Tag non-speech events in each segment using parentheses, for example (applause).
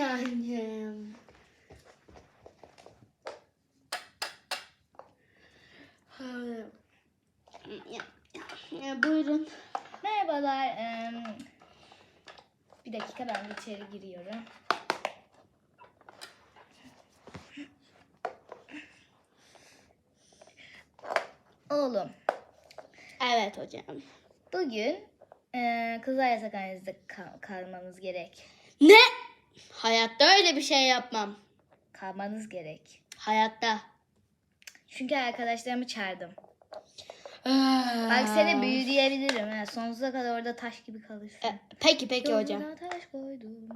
Yani. Ya, ya, ya, buyurun. Merhabalar. bir dakika ben içeri giriyorum. Oğlum, Evet hocam. bugün e, kızlar yatakhanenizde kal- kalmamız gerek. Ne? Hayatta öyle bir şey yapmam. Kalmanız gerek. Hayatta. Çünkü arkadaşlarımı çağırdım. Bak seni büyüleyebilirim. Ha. Sonsuza kadar orada taş gibi kalırsın. E, Peki peki hocam. Yoluna taş koydum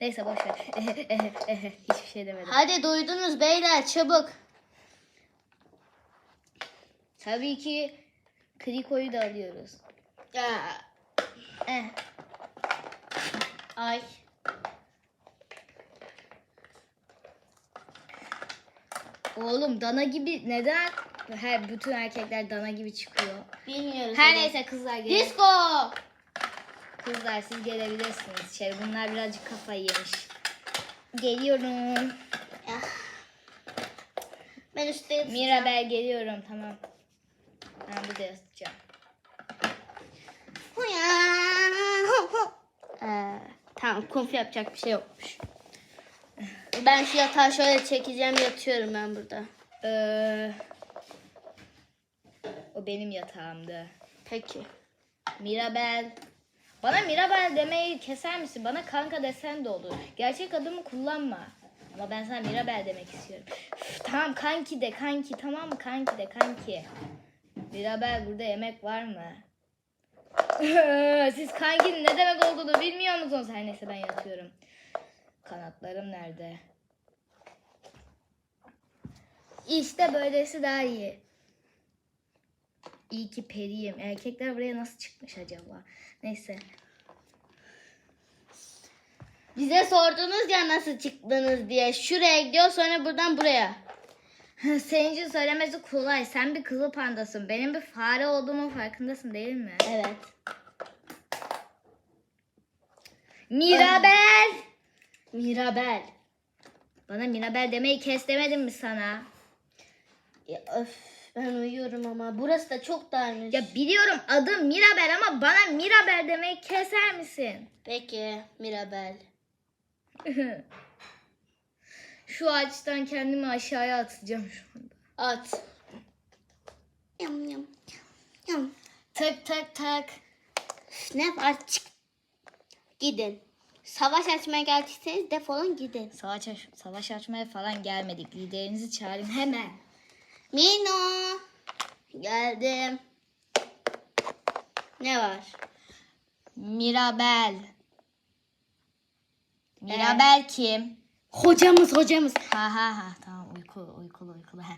Neyse boş ver. (laughs) Hiçbir şey demedim. Hadi duydunuz beyler çabuk. Tabii ki Kriko'yu da alıyoruz. Ya, Eh. Ay. Oğlum dana gibi neden her bütün erkekler dana gibi çıkıyor? Bilmiyoruz. Her neyse kızlar gelin. Disco. Kızlar siz gelebilirsiniz içeri. Bunlar birazcık kafayı yemiş. Geliyorum. Ya. Ben üstte yatacağım. Mirabel geliyorum tamam. Ben burada yatacağım. Ee, tamam konf yapacak bir şey yokmuş. Ben şu yatağı şöyle çekeceğim yatıyorum ben burada. Ee, o benim yatağımdı. Peki. Mirabel. Bana Mirabel demeyi keser misin? Bana kanka desen de olur. Gerçek adımı kullanma. Ama ben sana Mirabel demek istiyorum. Üf, tamam kanki de kanki tamam mı? Kanki de kanki. Mirabel burada yemek var mı? Siz kankinin ne demek olduğunu bilmiyor musunuz? Her neyse ben yatıyorum. Kanatlarım nerede? İşte böylesi daha iyi. İyi ki periyim. Erkekler buraya nasıl çıkmış acaba? Neyse. Bize sordunuz ya nasıl çıktınız diye. Şuraya gidiyor sonra buradan buraya. Senin için söylemesi kolay. Sen bir kızıl pandasın. Benim bir fare olduğumun farkındasın değil mi? Evet. Mirabel! Mirabel. Bana Mirabel demeyi kes demedim mi sana? Ya, öf ben uyuyorum ama burası da çok darmış. Ya biliyorum adım Mirabel ama bana Mirabel demeyi keser misin? Peki Mirabel. (laughs) Şu ağaçtan kendimi aşağıya atacağım şu anda. At. Yam yam. Yam. Tak tak tak. Var çık. Gidin. Savaş açmaya geldiyseniz defolun gidin. Savaş, aç- savaş açmaya falan gelmedik. Liderinizi çağırın hemen. Mino. Geldim. Ne var? Mirabel. Mirabel kim? Hocamız hocamız. Ha ha ha tamam uykulu uykulu uykulu. Ha.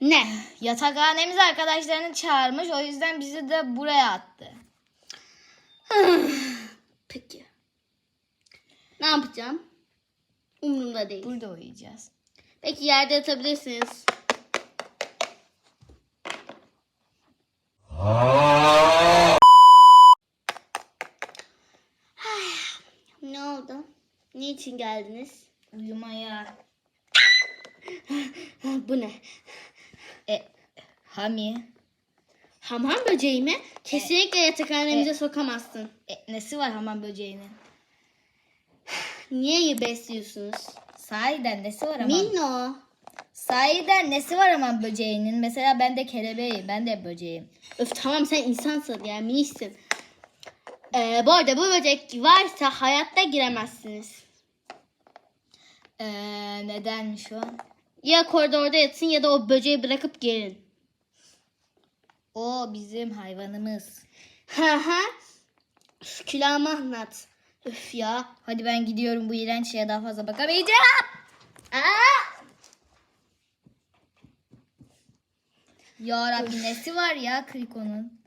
Ne? Yatakhanemiz arkadaşlarını çağırmış o yüzden bizi de buraya attı. (sighs) Peki. Ne yapacağım? Umurumda değil. Burada uyuyacağız. Peki yerde yatabilirsiniz. (sighs) ne oldu? Niçin geldiniz? Uyumaya. (laughs) Bu ne? E, Hami. Hamam böceği mi? Kesinlikle yatakhanemize sokamazsın. E, nesi var hamam böceğinin? (sighs) Niye besliyorsunuz? Sahiden nesi var hamam? Minno. Sahiden nesi var hamam böceğinin? Mesela ben de kelebeğim. Ben de böceğim. Öf tamam sen insansın yani miniksin. Ee, bu arada bu böcek varsa hayatta giremezsiniz. Ee, nedenmiş o? Ya koridorda yatın ya da o böceği bırakıp gelin. O bizim hayvanımız. Ha ha. Üf, Külahımı anlat. Üf ya. Hadi ben gidiyorum bu iğrenç şeye daha fazla bakamayacağım. Aa! Ya Rabbi nesi var ya Kriko'nun?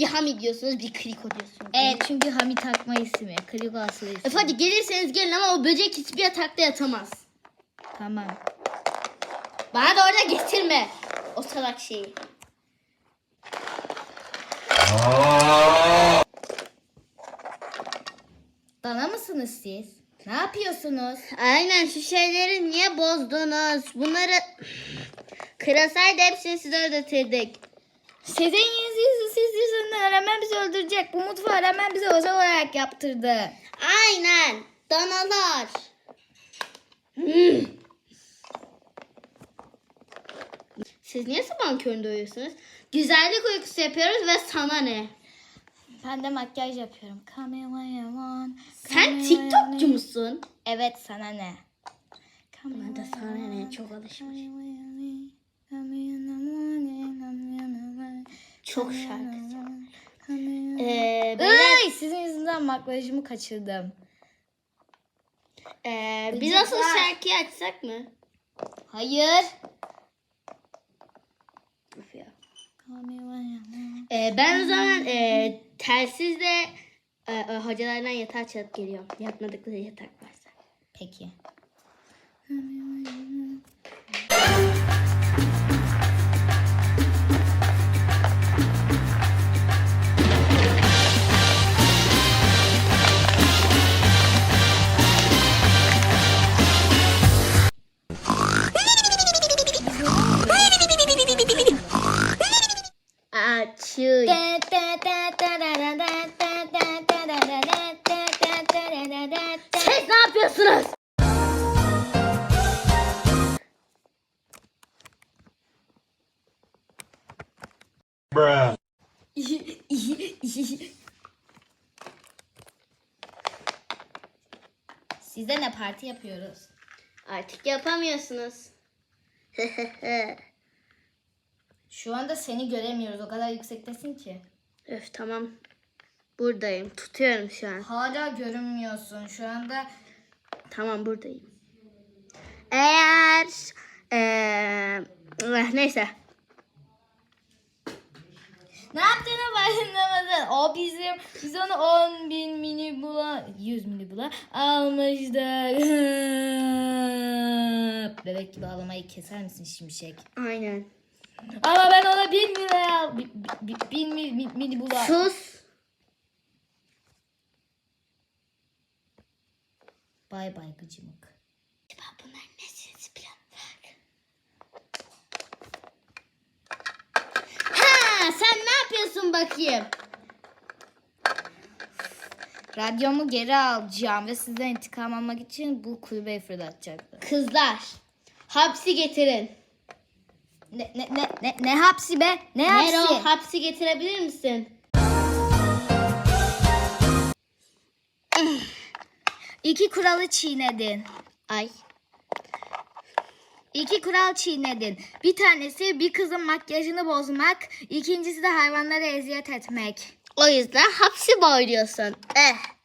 Bir hami diyorsunuz bir kriko diyorsunuz. Evet çünkü Hami takma ismi. Kriko aslı ismi. Öf hadi gelirseniz gelin ama o böcek hiçbir yatakta yatamaz. Tamam. Bana da orada getirme. O salak şeyi. Dana mısınız siz? Ne yapıyorsunuz? Aynen şu şeyleri niye bozdunuz? Bunları kırasaydı hepsini size ödetirdik. Sizin yüzünüzü öldürecek. Bu mutfağı Öğrenmen bize özel olarak yaptırdı. Aynen. Danalar. Hmm. Siz niye sabahın köründe uyuyorsunuz? Güzellik uykusu yapıyoruz ve sana ne? Ben de makyaj yapıyorum. Come Sen TikTokçu musun? Evet sana ne? Ben de sana ne çok alışmış. Çok in Ee, beyler, sizin yüzünden makyajımı kaçırdım. ee, biz asıl şarkıyı açsak mı? Hayır. Of ya. Ee, ben o zaman ee, telsizle ee, e, hocalardan yatağa çalıp geliyorum. Yatmadıkları yatak varsa. Peki. Açıyor. Siz ne yapıyorsunuz? (laughs) Bruh. Size ne parti yapıyoruz? Artık yapamıyorsunuz. (laughs) Şu anda seni göremiyoruz. O kadar yüksektesin ki. Öf tamam. Buradayım. Tutuyorum şu an. Hala görünmüyorsun. Şu anda Tamam buradayım. Eğer eee, eh, neyse. ne yaptığını farkındamadın. O bizim, biz onu 10 bin mini bula, 100 mini bula almıştık. (laughs) Bebek gibi ağlamayı keser misin şimşek? Aynen. Ama ben ona 1000 liraya, 1000 mini, mini bula. Sus. Bay bay gıcımık. Acaba bunların nesiniz plan var? Ha sen ne yapıyorsun bakayım? Radyomu geri alacağım ve sizden intikam almak için bu kulübeyi fırlatacaktım. Kızlar. Hapsi getirin. Ne, ne, ne, ne, ne hapsi be? Ne hapsi? Nero hapsi getirebilir misin? İki kuralı çiğnedin. Ay. İki kural çiğnedin. Bir tanesi bir kızın makyajını bozmak, ikincisi de hayvanlara eziyet etmek. O yüzden hapsi boyluyorsun. Eh.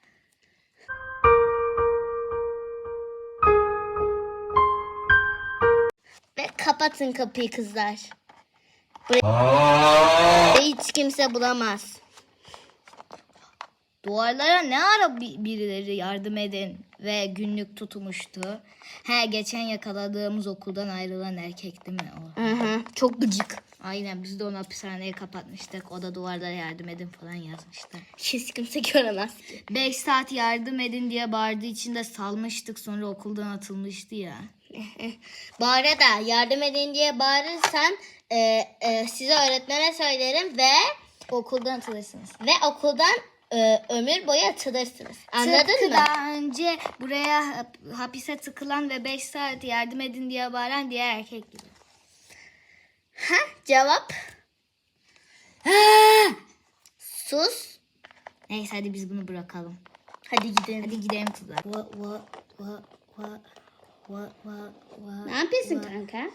Kapatın kapıyı kızlar. Burayı hiç kimse bulamaz. Duvarlara ne ara bi- birileri yardım edin ve günlük tutmuştu. He geçen yakaladığımız okuldan ayrılan erkek değil mi o? Hı hı, çok gıcık. Aynen biz de onu hapishaneye kapatmıştık. O da duvarlara yardım edin falan yazmıştı. Hiç kimse göremez ki. 5 saat yardım edin diye bağırdığı için de salmıştık. Sonra okuldan atılmıştı ya. Bu arada yardım edin diye bağırırsan e, e, size öğretmene söylerim ve Okuldan atılırsınız. ve okuldan e, ömür boyu atılırsınız. Anladın Tıpkı mı? daha önce buraya hap- hapise tıkılan ve 5 saat yardım edin diye bağıran diğer erkek gibi. Ha, cevap. Sus. Neyse hadi biz bunu bırakalım. Hadi gidelim. Hadi gidelim kızlar. Wa- wa- wa- wa- Ne yapıyorsun kanka?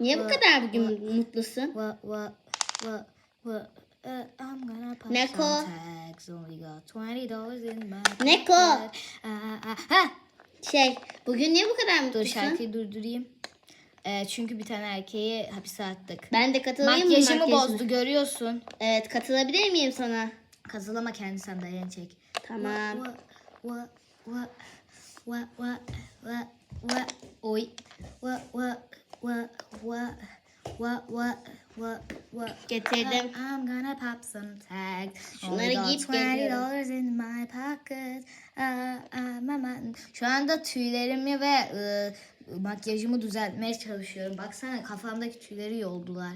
Niye bu kadar bugün mutlusun? uh, I'm gonna pop Neko. some tags. Only got $20 in my Neko. pocket. Ah, ah, ah. Şey, bugün niye bu kadar Dur mutlusun? şarkıyı durdurayım. Ee, çünkü bir tane erkeği hapise attık. Ben de katılayım mı Makyajımı makyajına? bozdu görüyorsun. Evet, katılabilir miyim sana? Kazılama kendi sandalyeni çek. Tamam. Wa, wa, wa, wa, wa, wa, wa, Oy. Wa, wa, wa, wa, wa, wa, wa, wa. Getirdim. I'm gonna pop some tags. Şunları giyip geliyorum. $20 in my pocket. anda tüylerimi ve e, makyajımı düzeltmeye çalışıyorum. Baksana kafamdaki tüyleri yoldular.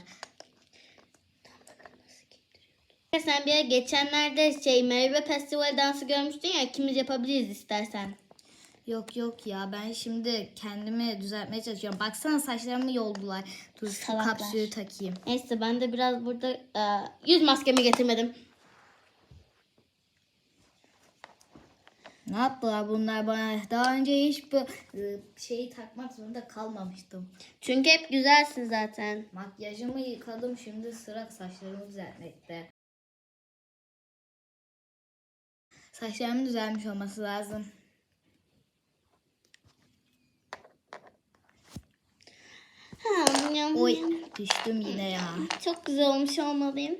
Sen bir geçenlerde şey Merve Festival dansı görmüştün ya ikimiz yapabiliriz istersen. Yok yok ya ben şimdi kendimi düzeltmeye çalışıyorum. Baksana saçlarımı yoldular. Dur şu Salaklar. kapsülü takayım. Neyse ben de biraz burada e, yüz maskemi getirmedim. Ne yaptılar bunlar bana? Daha önce hiç bu e, şeyi takmak zorunda kalmamıştım. Çünkü hep güzelsin zaten. Makyajımı yıkadım şimdi sıra saçlarımı düzeltmekte. Saçlarımın düzelmiş olması lazım. Oy düştüm yine ya. Çok güzel olmuş olmalıyım.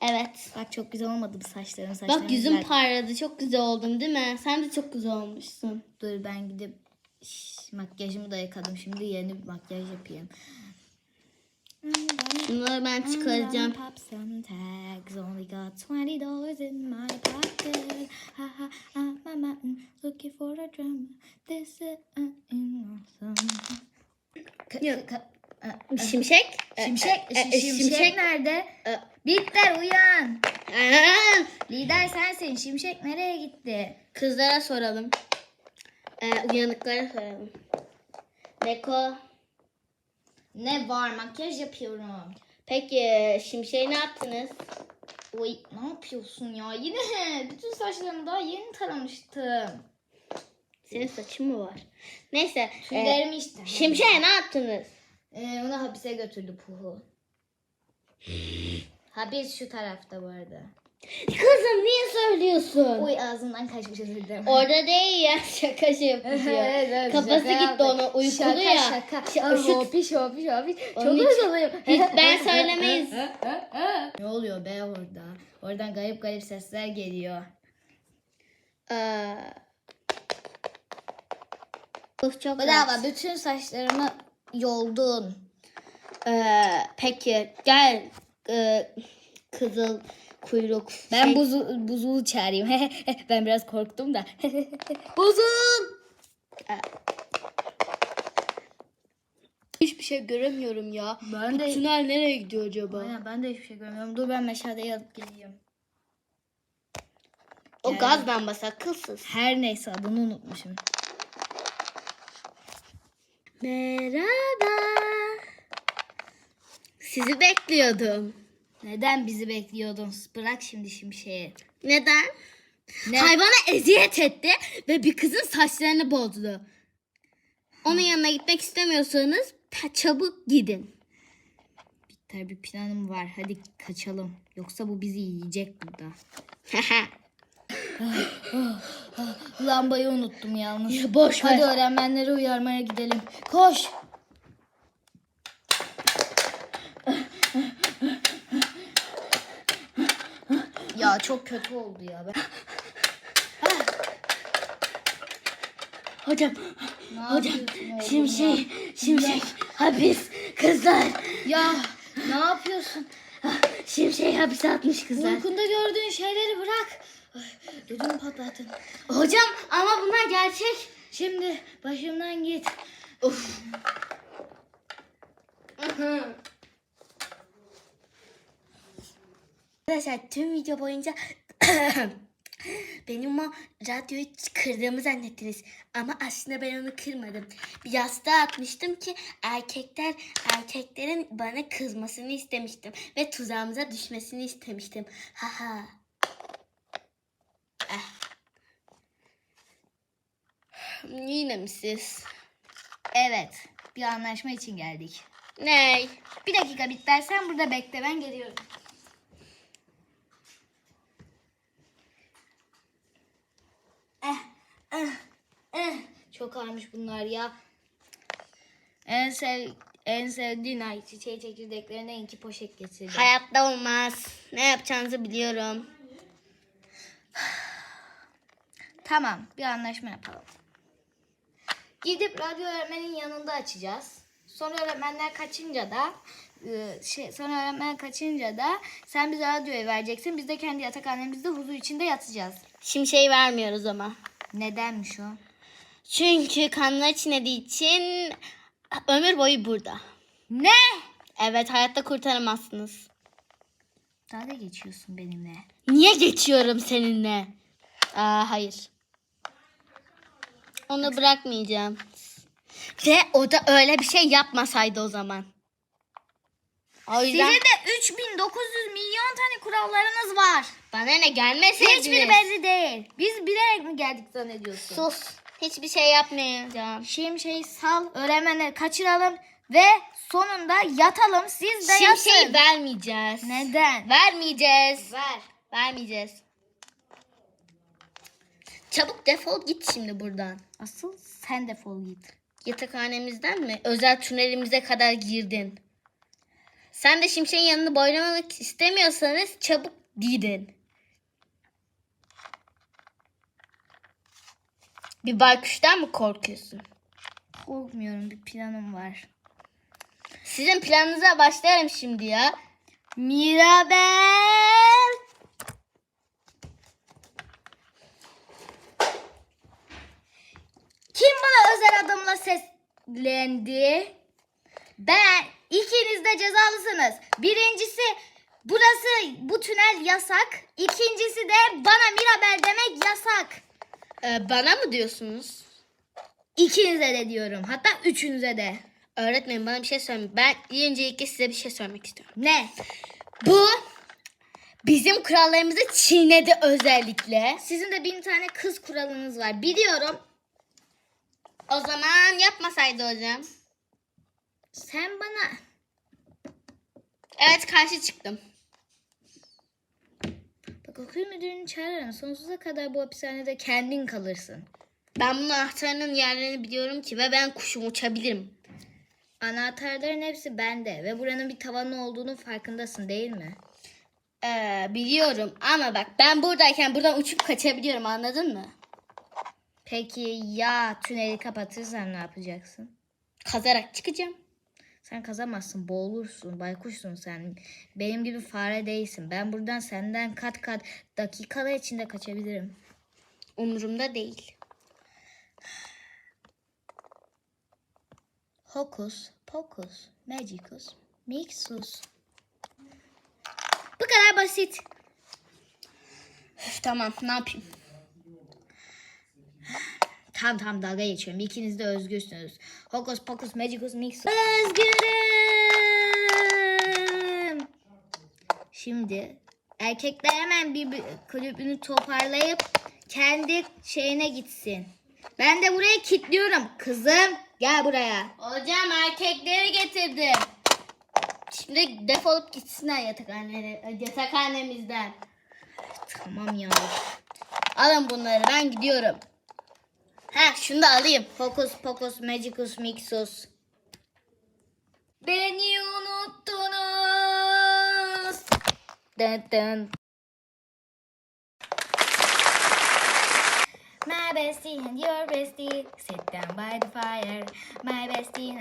Evet. Bak çok güzel olmadı bu saçlarım. saçlarım Bak yüzüm güzel. parladı. Çok güzel oldum değil mi? Sen de çok güzel olmuşsun. Dur ben gidip Şş, makyajımı da yıkadım. Şimdi yeni bir makyaj yapayım. Bunları ben çıkaracağım. Pop some tags, only got twenty dollars in my pocket. Ha ha, I'm a mountain looking for a drummer. This is awesome. Ka- ka- Şimşek. Şimşek, E, e, şimşek, şimşek. nerede? E. Bitter uyan. Aa, Lider sensin. Şimşek nereye gitti? Kızlara soralım. Ee, uyanıklara soralım. Beko. Ne var? Makyaj yapıyorum. Peki şimşeği ne yaptınız? Oy ne yapıyorsun ya? Yine (laughs) bütün saçlarımı daha yeni taramıştım. Senin saçın mı var? Neyse. e, Tüylerimi işte. şimşeğe ne yaptınız? Ee, onu hapise götürdü Puhu. Hapis şu tarafta bu arada. Kızım niye söylüyorsun? Oy ağzımdan kaçmış özür dilerim. Orada değil ya (laughs) şaka şey yapıyor. Evet, evet, Kafası şaka gitti ona uykulu şaka, ya. Şaka şaka. Hopiş hopiş hopiş. Çok özledim. Hiç ben söylemeyiz. ne oluyor be orada? Oradan garip garip sesler geliyor. Ee, Of çok Bravo rahat. bütün saçlarımı yoldun. Ee, peki gel ee, kızıl kuyruk. Ben şey- buzu, buzulu çağırayım. (laughs) ben biraz korktum da. (laughs) Buzul. Hiçbir şey göremiyorum ya. Ben de Tünel nereye gidiyor acaba? Aynen, ben de hiçbir şey görmüyorum. Dur ben meşaleyi alıp geleyim. O Gel. gaz lambası akılsız. Her neyse adını unutmuşum. Merhaba. Sizi bekliyordum. Neden bizi bekliyordun? Bırak şimdi şimşeği. Neden? Ne? Hayvana eziyet etti ve bir kızın saçlarını bozdu. Onun yanına gitmek istemiyorsanız çabuk gidin. Bir planım var. Hadi kaçalım. Yoksa bu bizi yiyecek burada. (laughs) Lambayı unuttum yalnız. Boş Hadi ver. öğrenmenleri uyarmaya gidelim. Koş. ya çok kötü oldu ya. Ben... Hocam, Ne hocam, yapıyorsun oğlum şimşek, şimşek, hapis, kızlar. Ya ne yapıyorsun? Şimşek hapise atmış kızlar. Uykunda gördüğün şeyleri bırak. Ödümü patlattın. Hocam ama bunlar gerçek. Şimdi başımdan git. Of. Arkadaşlar tüm video boyunca (coughs) benim o radyoyu kırdığımı zannettiniz. Ama aslında ben onu kırmadım. Bir yastığa atmıştım ki erkekler erkeklerin bana kızmasını istemiştim. Ve tuzağımıza düşmesini istemiştim. Haha. Eh. Yine mi siz? Evet. Bir anlaşma için geldik. Ney? Bir dakika Bitter sen burada bekle ben geliyorum. Eh, eh, eh. Çok ağırmış bunlar ya. En sev en sevdiğin ay çiçeği çekirdeklerinden iki poşet getirdim. Hayatta olmaz. Ne yapacağınızı biliyorum. Tamam bir anlaşma yapalım. Gidip radyo öğretmenin yanında açacağız. Sonra öğretmenler kaçınca da e, şey, sonra öğretmen kaçınca da sen bize radyoyu vereceksin. Biz de kendi yatakhanemizde huzur içinde yatacağız. Şimşeği vermiyoruz ama. Nedenmiş o? Çünkü kanlar çiğnediği için ömür boyu burada. Ne? Evet hayatta kurtaramazsınız. Dalga geçiyorsun benimle. Niye geçiyorum seninle? Aa, hayır. Onu bırakmayacağım. Ve o da öyle bir şey yapmasaydı o zaman. O yüzden Sizin de 3900 milyon tane kurallarınız var. bana ne gelmeseydiniz. Hiçbiri belli değil. Biz bilerek mi geldik zannediyorsun? Sus. Hiçbir şey yapmayacağım. Şimşeği sal, öğretmenleri kaçıralım ve sonunda yatalım. Siz de Şimşeği yatın. vermeyeceğiz. Neden? Vermeyeceğiz. Ver. Vermeyeceğiz. Çabuk defol git şimdi buradan. Asıl sen defol git. Yatakhanemizden mi? Özel tünelimize kadar girdin. Sen de Şimşek'in yanını boylamak istemiyorsanız çabuk gidin. Bir baykuştan mı korkuyorsun? Korkmuyorum bir planım var. Sizin planınıza başlarım şimdi ya. Mirabel! Kim bana özel adımla seslendi? Ben ikiniz de cezalısınız. Birincisi burası bu tünel yasak. İkincisi de bana Mirabel demek yasak. Ee, bana mı diyorsunuz? İkinize de diyorum. Hatta üçünüze de. Öğretmenim bana bir şey söyleyin. Ben öncelikle size bir şey söylemek istiyorum. Ne? Bu bizim kurallarımızı çiğnedi özellikle. Sizin de bin tane kız kuralınız var. Biliyorum. O zaman yapmasaydı hocam. Sen bana Evet karşı çıktım. Bak okul müdürünü çağırırım. Sonsuza kadar bu hapishanede kendin kalırsın. Ben bunun anahtarının yerlerini biliyorum ki ve ben kuşum uçabilirim. Anahtarların hepsi bende ve buranın bir tavanı olduğunu farkındasın değil mi? Ee, biliyorum ama bak ben buradayken buradan uçup kaçabiliyorum anladın mı? Peki ya tüneli kapatırsan ne yapacaksın? Kazarak çıkacağım. Sen kazamazsın, boğulursun, baykuşsun sen. Benim gibi fare değilsin. Ben buradan senden kat kat dakikalar içinde kaçabilirim. Umurumda değil. Hokus pokus, magicus, mixus. Bu kadar basit. Üf, tamam ne yapayım? Tam tam dalga geçiyorum. İkiniz de özgürsünüz. Hokus pokus magicus mixus. Özgürüm. Şimdi erkekler hemen bir, bir kulübünü toparlayıp kendi şeyine gitsin. Ben de buraya kilitliyorum. Kızım gel buraya. Hocam erkekleri getirdim. Şimdi defolup gitsinler yatakhane, yatakhanemizden. Tamam ya. Alın bunları ben gidiyorum. Ha şunu da alayım. Hokus pokus magicus mixus. Beni unuttunuz. Dın dın. My bestie and your bestie sit down by the fire. My bestie.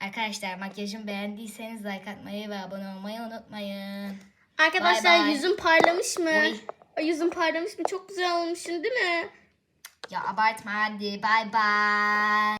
Arkadaşlar makyajımı beğendiyseniz like atmayı ve abone olmayı unutmayın. Arkadaşlar Bay bay. yüzüm parlamış mı? Oy. Ay, Yüzüm parlamış mı? Çok güzel olmuşsun değil mi? Ya abartma hadi. Bye bye.